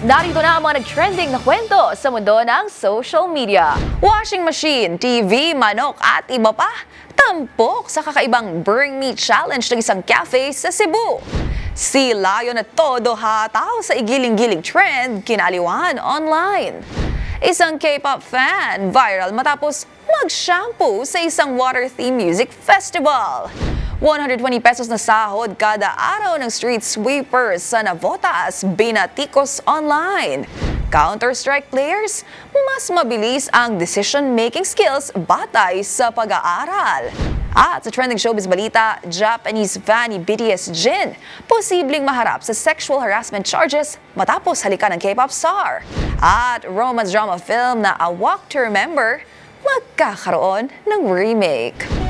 Narito na ang mga nag-trending na kwento sa mundo ng social media. Washing machine, TV, manok at iba pa. Tampok sa kakaibang Bring Me Challenge ng isang cafe sa Cebu. Si Lion na todo hataw sa igiling-giling trend kinaliwan online. Isang K-pop fan viral matapos mag-shampoo sa isang water-theme music festival. 120 pesos na sahod kada araw ng street sweepers sa Navotas, Binaticos Online. Counter-Strike players, mas mabilis ang decision-making skills batay sa pag-aaral. At sa trending showbiz balita, Japanese fan ni BTS Jin, posibleng maharap sa sexual harassment charges matapos halikan ng K-pop star. At romance drama film na A Walk to Remember, magkakaroon ng remake.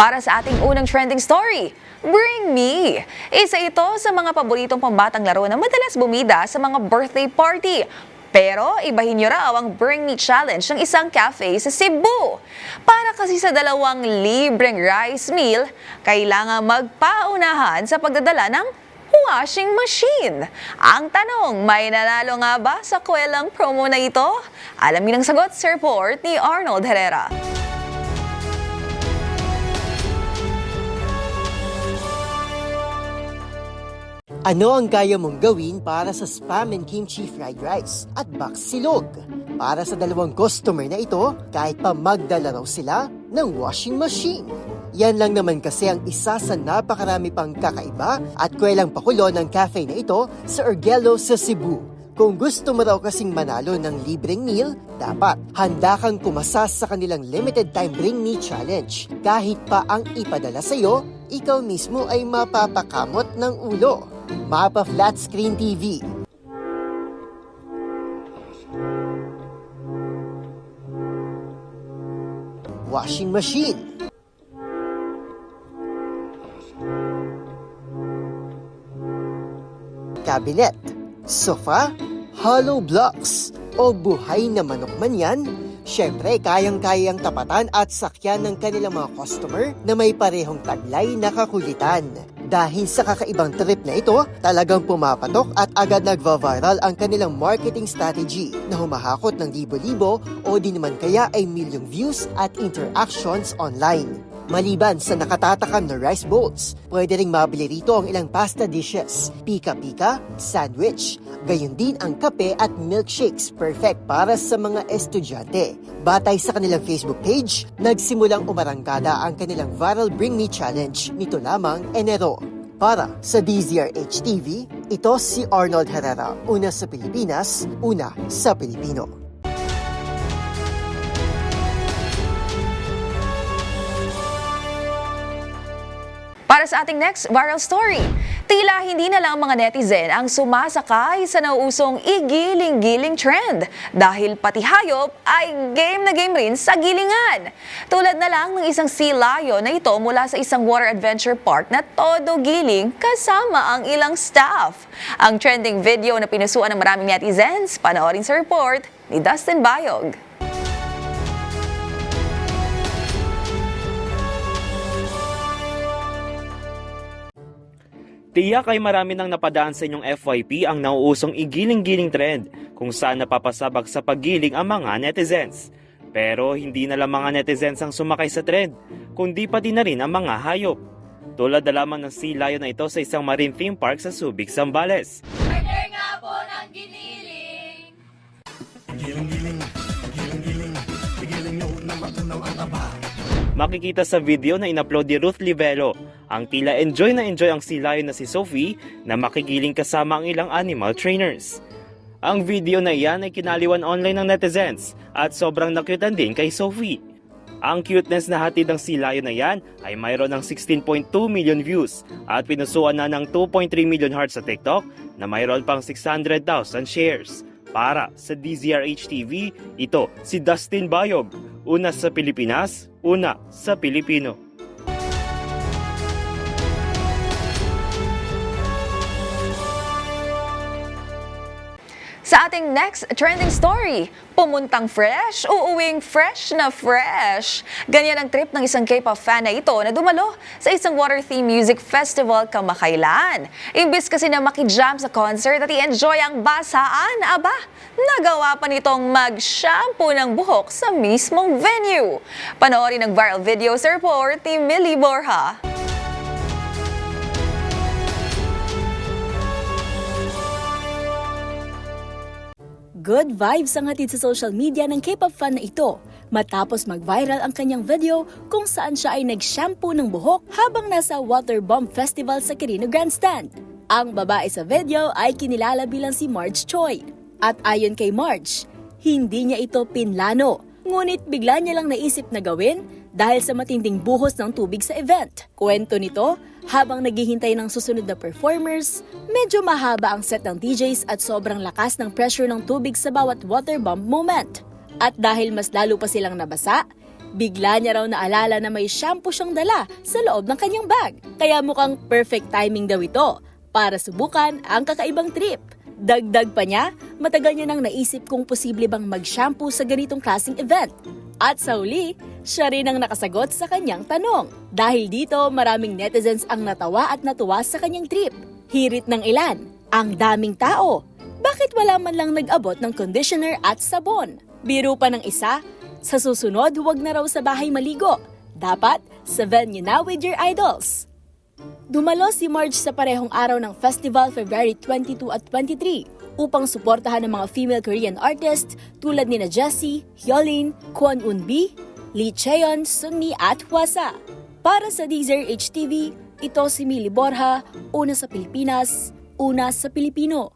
Para sa ating unang trending story. Bring Me! Isa ito sa mga paboritong pambatang laro na madalas bumida sa mga birthday party. Pero ibahin niyo raw ang Bring Me Challenge ng isang cafe sa Cebu. Para kasi sa dalawang libreng rice meal, kailangan magpaunahan sa pagdadala ng washing machine. Ang tanong, may nanalo nga ba sa kwelang promo na ito? Alamin ang sagot sa report ni Arnold Herrera. Ano ang kaya mong gawin para sa spam and kimchi fried rice at box silog? Para sa dalawang customer na ito, kahit pa magdala raw sila ng washing machine. Yan lang naman kasi ang isa sa napakarami pang kakaiba at kwelang pakulo ng cafe na ito sa Ergelo sa Cebu. Kung gusto mo raw kasing manalo ng libreng meal, dapat handa kang kumasa sa kanilang limited time Bring Me Challenge. Kahit pa ang ipadala sa'yo, ikaw mismo ay mapapakamot ng ulo. Mapa Flat Screen TV. Washing machine. Cabinet. Sofa. Hollow blocks. O buhay na manok man yan, Siyempre, kayang-kayang tapatan at sakyan ng kanilang mga customer na may parehong taglay na kakulitan. Dahil sa kakaibang trip na ito, talagang pumapatok at agad nagva-viral ang kanilang marketing strategy na humahakot ng libo-libo o di naman kaya ay milyong views at interactions online. Maliban sa nakatatakam na rice bowls, pwede ring mabili rito ang ilang pasta dishes, pika-pika, sandwich, gayon din ang kape at milkshakes perfect para sa mga estudyante. Batay sa kanilang Facebook page, nagsimulang umarangkada ang kanilang viral Bring Me Challenge nito lamang Enero. Para sa DZRH TV, ito si Arnold Herrera, una sa Pilipinas, una sa Pilipino. Para sa ating next viral story, tila hindi na lang mga netizen ang sumasakay sa nauusong igiling-giling trend dahil pati hayop ay game na game rin sa gilingan. Tulad na lang ng isang sea lion na ito mula sa isang water adventure park na todo giling kasama ang ilang staff. Ang trending video na pinusuan ng maraming netizens, panoorin sa report ni Dustin Bayog. Tiyak ay marami nang napadaan sa inyong FYP ang nauusong igiling-giling trend kung saan napapasabak sa paggiling ang mga netizens. Pero hindi na lang mga netizens ang sumakay sa trend, kundi pati na rin ang mga hayop. Tulad na lamang ng sea lion na ito sa isang marine theme park sa Subic, Zambales. Makikita sa video na inupload ni Ruth Livelo ang tila enjoy na enjoy ang lion na si Sophie na makigiling kasama ang ilang animal trainers. Ang video na iyan ay kinaliwan online ng netizens at sobrang nakyutan din kay Sophie. Ang cuteness na hatid ng silayo na yan ay mayroon ng 16.2 million views at pinusuan na ng 2.3 million hearts sa TikTok na mayroon pang 600,000 shares. Para sa DZRH TV, ito si Dustin Bayog. Una sa Pilipinas, una sa Pilipino. Sa ating next trending story, pumuntang fresh, uuwing fresh na fresh. Ganyan ang trip ng isang K-pop fan na ito na dumalo sa isang water theme music festival kamakailan. Imbis kasi na makijam sa concert at i-enjoy ang basaan, aba, nagawa pa nitong mag-shampoo ng buhok sa mismong venue. Panoorin ang viral video sa report ni Millie Borja. Good vibes ang hatid sa social media ng K-pop fan na ito matapos mag-viral ang kanyang video kung saan siya ay nag-shampoo ng buhok habang nasa Water Bomb Festival sa Quirino Grandstand. Ang babae sa video ay kinilala bilang si Marge Choi. At ayon kay Marge, hindi niya ito pinlano. Ngunit bigla niya lang naisip na gawin dahil sa matinding buhos ng tubig sa event. Kwento nito, habang naghihintay ng susunod na performers, medyo mahaba ang set ng DJs at sobrang lakas ng pressure ng tubig sa bawat water bomb moment. At dahil mas lalo pa silang nabasa, bigla niya raw naalala na may shampoo siyang dala sa loob ng kanyang bag. Kaya mukhang perfect timing daw ito para subukan ang kakaibang trip. Dagdag pa niya, matagal niya nang naisip kung posible bang mag-shampoo sa ganitong klaseng event. At sa uli, siya rin ang nakasagot sa kanyang tanong. Dahil dito, maraming netizens ang natawa at natuwa sa kanyang trip. Hirit ng ilan, ang daming tao. Bakit wala man lang nag-abot ng conditioner at sabon? Biro pa ng isa, sa susunod huwag na raw sa bahay maligo. Dapat sa venue na with your idols. Dumalo si Marge sa parehong araw ng festival February 22 at 23 upang suportahan ang mga female Korean artists tulad ni na Jessie, Hyolyn, Kwon Eun-bi, Lee Cheon, Sunmi at Hwasa. Para sa Deezer HTV, ito si Millie Borja, una sa Pilipinas, una sa Pilipino.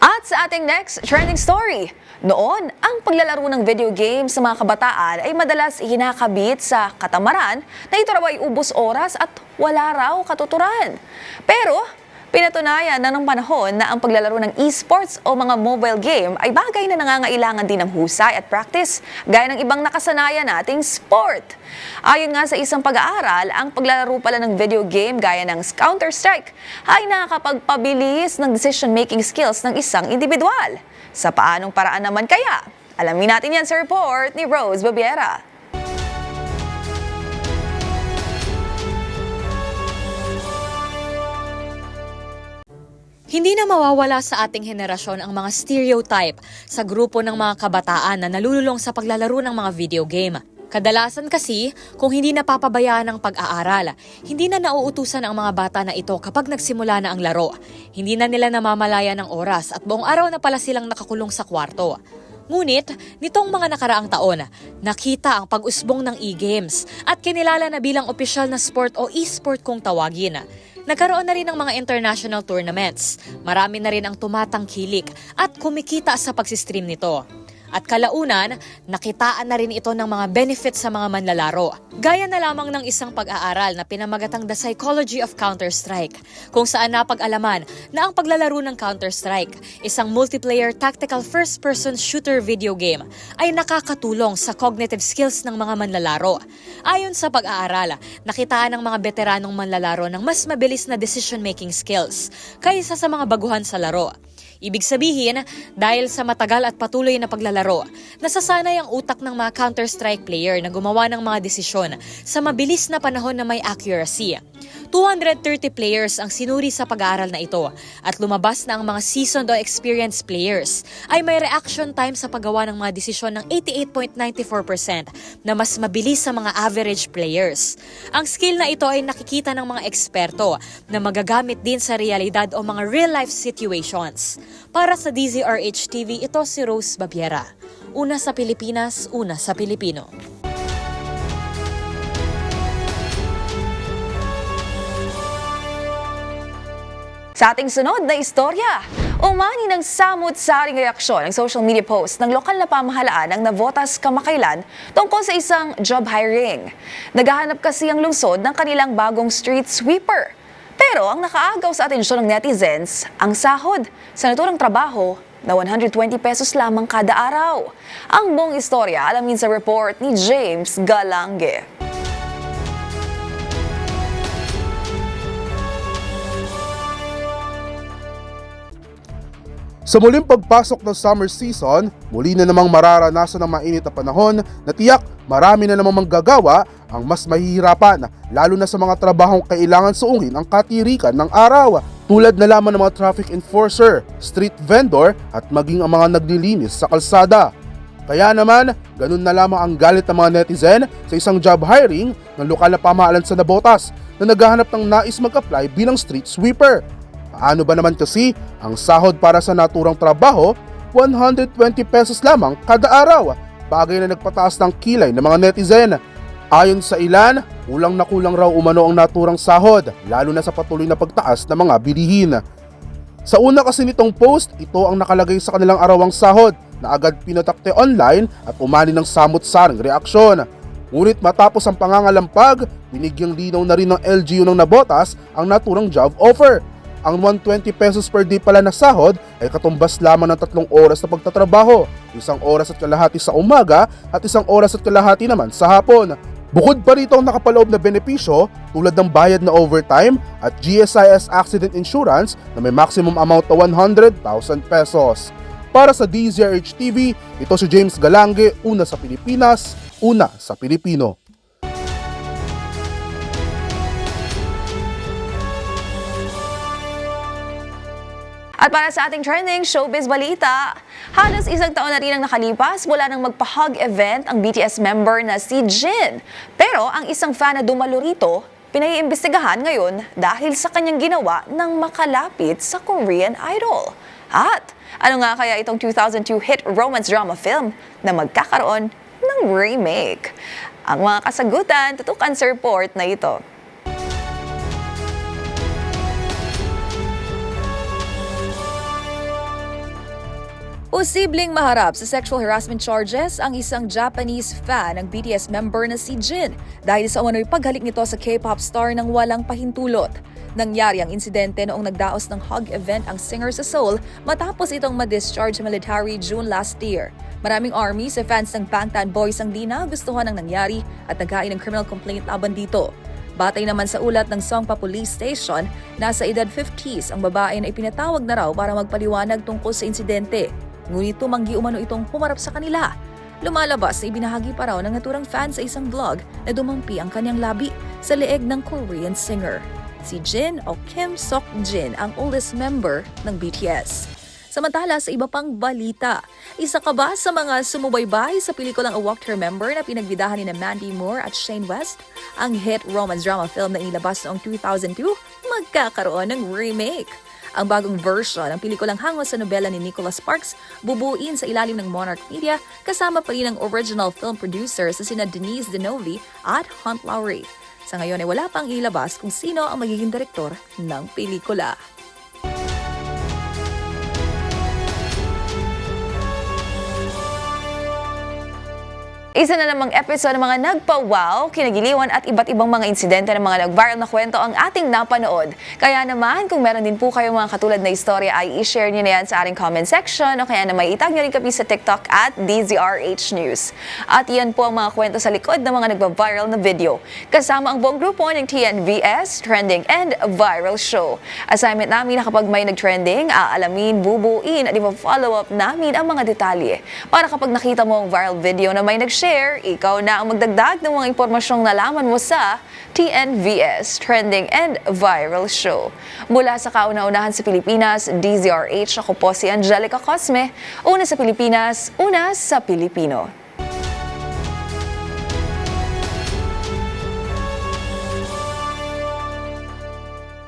At sa ating next trending story, noon, ang paglalaro ng video game sa mga kabataan ay madalas hinakabit sa katamaran na ito raw ay ubos oras at wala raw katuturan. Pero, pinatunayan na ng panahon na ang paglalaro ng esports o mga mobile game ay bagay na nangangailangan din ng husay at practice gaya ng ibang nakasanayan nating sport. Ayon nga sa isang pag-aaral, ang paglalaro pala ng video game gaya ng Counter-Strike ay nakakapagpabilis ng decision-making skills ng isang individual. Sa paanong paraan naman kaya? Alamin natin yan sa report ni Rose Babiera. Hindi na mawawala sa ating henerasyon ang mga stereotype sa grupo ng mga kabataan na nalululong sa paglalaro ng mga video game. Kadalasan kasi, kung hindi napapabayaan ang pag-aaral, hindi na nauutusan ang mga bata na ito kapag nagsimula na ang laro. Hindi na nila namamalaya ng oras at buong araw na pala silang nakakulong sa kwarto. Ngunit, nitong mga nakaraang taon, nakita ang pag-usbong ng e-games at kinilala na bilang opisyal na sport o e-sport kung tawagin. Nagkaroon na rin ng mga international tournaments. Marami na rin ang tumatangkilik at kumikita sa pagsistream nito. At kalaunan, nakitaan na rin ito ng mga benefits sa mga manlalaro. Gaya na lamang ng isang pag-aaral na pinamagatang The Psychology of Counter-Strike, kung saan napag-alaman na ang paglalaro ng Counter-Strike, isang multiplayer tactical first-person shooter video game, ay nakakatulong sa cognitive skills ng mga manlalaro. Ayon sa pag-aaral, nakitaan ng mga veteranong manlalaro ng mas mabilis na decision-making skills kaysa sa mga baguhan sa laro. Ibig sabihin, dahil sa matagal at patuloy na paglalaro, nasasanay ang utak ng mga Counter-Strike player na gumawa ng mga desisyon sa mabilis na panahon na may accuracy. 230 players ang sinuri sa pag-aaral na ito at lumabas na ang mga seasoned o experienced players ay may reaction time sa paggawa ng mga desisyon ng 88.94% na mas mabilis sa mga average players. Ang skill na ito ay nakikita ng mga eksperto na magagamit din sa realidad o mga real-life situations. Para sa DZRH TV, ito si Rose Babiera. Una sa Pilipinas, una sa Pilipino. Sa ating sunod na istorya, umani ng samot-saring reaksyon ang social media post ng lokal na pamahalaan ng Navotas kamakailan tungkol sa isang job hiring. Naghahanap kasi ang lungsod ng kanilang bagong street sweeper. Pero ang nakaagaw sa atensyon ng netizens, ang sahod sa naturang trabaho na 120 pesos lamang kada araw. Ang buong istorya alamin sa report ni James Galange. Sa muling pagpasok ng summer season, muli na namang mararanasan ng mainit na panahon na tiyak marami na namang manggagawa ang mas mahihirapan, lalo na sa mga trabahong kailangan suungin ang katirikan ng araw, tulad na lamang ng mga traffic enforcer, street vendor at maging ang mga naglilinis sa kalsada. Kaya naman, ganun na lamang ang galit ng mga netizen sa isang job hiring ng lokal na pamahalan sa Nabotas na naghahanap ng nais mag-apply bilang street sweeper. Paano ba naman kasi ang sahod para sa naturang trabaho? 120 pesos lamang kada araw. Bagay na nagpataas ng kilay ng mga netizen. Ayon sa ilan, kulang na kulang raw umano ang naturang sahod, lalo na sa patuloy na pagtaas ng mga bilihin. Sa una kasi nitong post, ito ang nakalagay sa kanilang arawang sahod na agad pinatakte online at umani ng samot-saring reaksyon. Ngunit matapos ang pangangalampag, binigyang linaw na rin ng LGU ng Nabotas ang naturang job offer. Ang 120 pesos per day pala na sahod ay katumbas lamang ng tatlong oras na pagtatrabaho, isang oras at kalahati sa umaga at isang oras at kalahati naman sa hapon. Bukod pa rito ang nakapaloob na benepisyo tulad ng bayad na overtime at GSIS accident insurance na may maximum amount na 100,000 pesos. Para sa DZRH TV, ito si James Galange, una sa Pilipinas, una sa Pilipino. At para sa ating trending showbiz balita, halos isang taon na rin ang nakalipas mula nang magpa-hug event ang BTS member na si Jin. Pero ang isang fan na dumalo rito, pinaiimbestigahan ngayon dahil sa kanyang ginawa ng makalapit sa Korean Idol. At ano nga kaya itong 2002 hit romance drama film na magkakaroon ng remake? Ang mga kasagutan, tutukan sa report na ito. Posibleng maharap sa sexual harassment charges ang isang Japanese fan ng BTS member na si Jin dahil sa umano'y paghalik nito sa K-pop star ng walang pahintulot. Nangyari ang insidente noong nagdaos ng hug event ang singer sa Seoul matapos itong ma-discharge military June last year. Maraming army sa fans ng Bangtan Boys ang di nagustuhan ang nangyari at naghain ng criminal complaint laban dito. Batay naman sa ulat ng Songpa Police Station, nasa edad 50s ang babae na ipinatawag na raw para magpaliwanag tungkol sa insidente. Ngunit tumanggi umano itong humarap sa kanila. Lumalabas na ibinahagi pa raw ng naturang fan sa isang vlog na dumampi ang kanyang labi sa leeg ng Korean singer. Si Jin o Kim Sok Jin ang oldest member ng BTS. Samantala sa iba pang balita, isa ka ba sa mga sumubaybay sa pelikulang A Walk to Remember na pinagbidahan ni na Mandy Moore at Shane West? Ang hit romance drama film na inilabas noong 2002, magkakaroon ng remake. Ang bagong version ng pelikulang hangos sa nobela ni Nicholas Sparks bubuin sa ilalim ng Monarch Media kasama pa rin ang original film producers na sina Denise Denovi at Hunt Lowry. Sa ngayon ay wala pang ilabas kung sino ang magiging direktor ng pelikula. Isa na namang episode ng mga nagpa-wow, kinagiliwan at iba't ibang mga insidente ng mga nag-viral na kwento ang ating napanood. Kaya naman, kung meron din po kayong mga katulad na istorya ay i-share nyo na yan sa ating comment section o kaya naman itag nyo rin kami sa TikTok at DZRH News. At yan po ang mga kwento sa likod ng mga nagba-viral na video. Kasama ang buong grupo ng TNVS, Trending and Viral Show. Assignment namin na kapag may nag-trending, aalamin, bubuin at i-follow up namin ang mga detalye. Para kapag nakita mo ang viral video na may nag-share, ikaw na ang magdagdag ng mga impormasyong nalaman mo sa TNVS, Trending and Viral Show. Mula sa kauna-unahan sa Pilipinas, DZRH, ako po si Angelica Cosme. Una sa Pilipinas, una sa Pilipino.